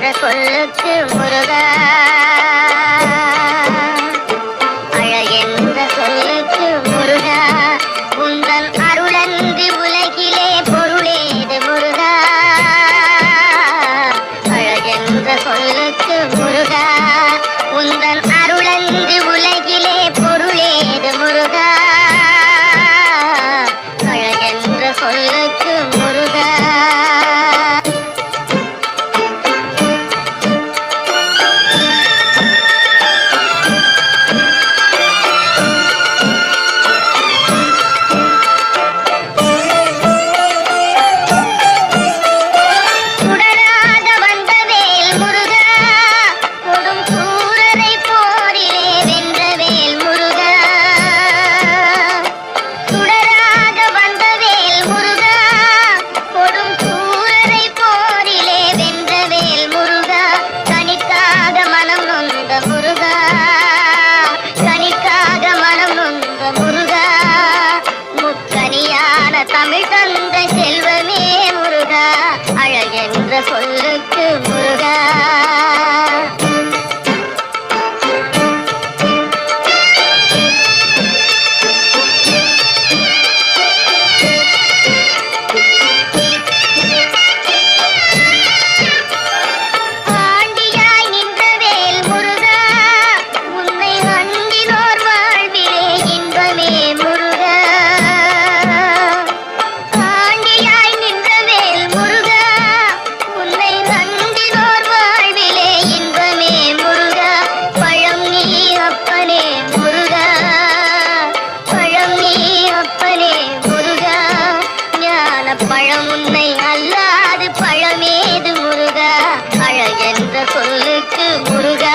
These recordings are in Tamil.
என்ற சொல்லுக்கு முருகா சொல்லுக்கு முருகா.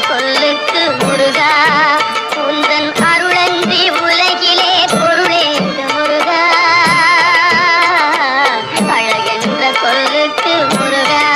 சொல்லுக்கு முருகா. உந்தன் அருளன்றி உலகிலே பொருளேந்து முருகா. அழகென்ற சொல்லுக்கு முருகா.